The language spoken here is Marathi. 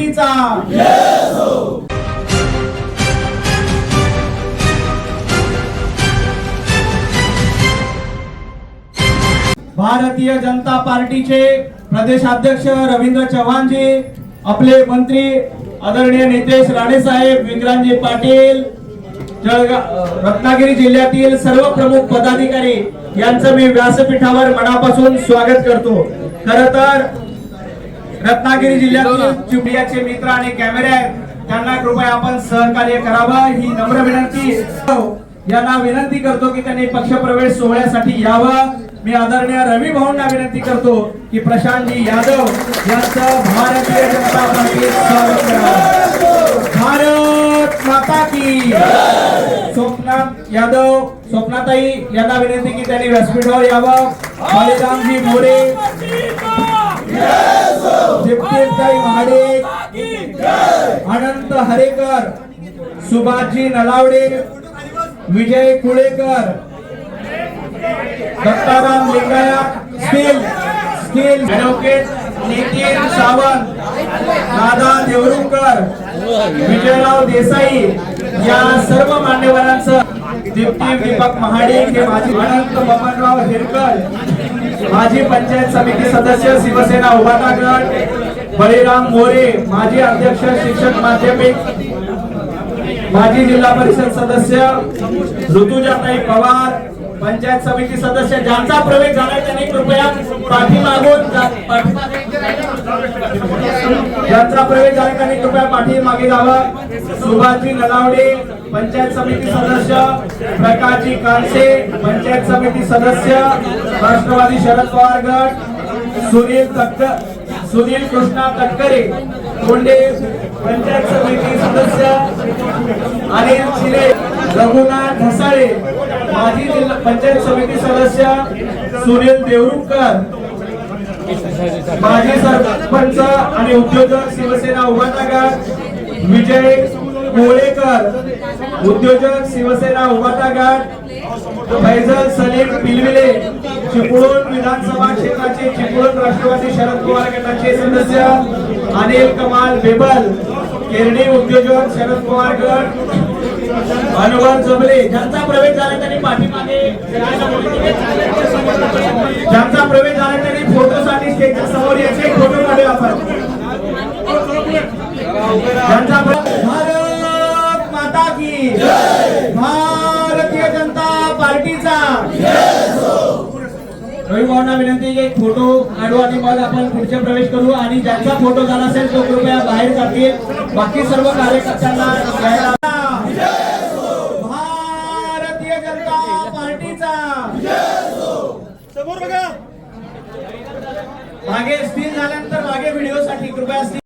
पार्टीचा भारतीय जनता पार्टीचे प्रदेशाध्यक्ष रवींद्र चव्हाणजी आपले मंत्री आदरणीय नितेश राणे साहेब विक्रांतजी पाटील जळगाव रत्नागिरी जिल्ह्यातील सर्व प्रमुख पदाधिकारी यांचं मी व्यासपीठावर मनापासून स्वागत करतो. खर तर रत्नागिरी जिल्ह्यातील चिमडियाचे मित्र आणि कॅमेरे आहेत. त्यांना कृपया आपण सहकार्य करावं. ही नम्र विनंती. यांना विनंती करतो की त्यांनी पक्षप्रवेश सोहळ्यासाठी यावं. मी आदरणीय रवी भाऊंना विनंती करतो की प्रशांतजी यादव यांचं भारतीय जनता पार्टीत स्वागत करावं भारत माता की स्वप्ना यादव स्वप्नाताई यांना विनंती की त्यांनी व्यासपीठावर यावं. Baliramji More. Harekar Subhashji Nalawade Vijay Kulekar Dattaram Lingayat skill skill advocate Nitin Sawant Dada Devrunkar Vijayrao Desai या सर्व मान्यवरांचं दीप्ती दीपक महाडिक हे माजी अनंत बबनराव हिरकर माजी पंचायत समिती सदस्य शिवसेना उभाटा गट बळीराम मोरे माजी अध्यक्ष शिक्षक माध्यमिक माजी जिल्हा परिषद सदस्य ऋतुजाताई पवार पंचायत समिती सदस्य ज्यांचा प्रवेश झाला त्यांनी कृपया पाठीमागून मागून ज्यांचा प्रवेश झाला त्यांनी कृपया पाठीमागे जावा. सुभाषजी नलावडे पंचायत समिती सदस्य प्रकाशजी कानसे पंचायत समिती सदस्य राष्ट्रवादी शरद पवार गट सुनील तक्कर सुनील कृष्णा तटकरे कोंडे पंचायत समिती सदस्य अनिल शिले रघुनाथ ढसाळे माजी जिल्हा पंचायत समिती सदस्य सुनील देवरुखकर माजी सरपंच आणि उद्योजक शिवसेना उभाटा विजय कोळेकर उद्योजक शिवसेना उभाटा गट फैजल सलीम पिलविले चिपळूण विधानसभा क्षेत्राचे चिपळूण राष्ट्रवादी शरद पवार गटाचे सदस्य अनिल कमाल बेबल केरडी उद्योजक शरद पवार गट अनुभव जबले ज्यांचा प्रवेश झाला त्यांनी पाठीमागे ज्यांचा प्रवेश झाला त्यांनी फोटोसाठी स्टेजच्या समोर यायचे. भावना विनंती की फोटो काढू आणि मग आपण पुढचे प्रवेश करू आणि ज्यांचा फोटो झाला असेल तो कृपया बाहेर जातील बाकी सर्व कार्यकर्त्यांना भारतीय जनता पार्टीचा. समोर बघा. मागे स्थिर झाल्यानंतर मागे व्हिडिओ साठी कृपया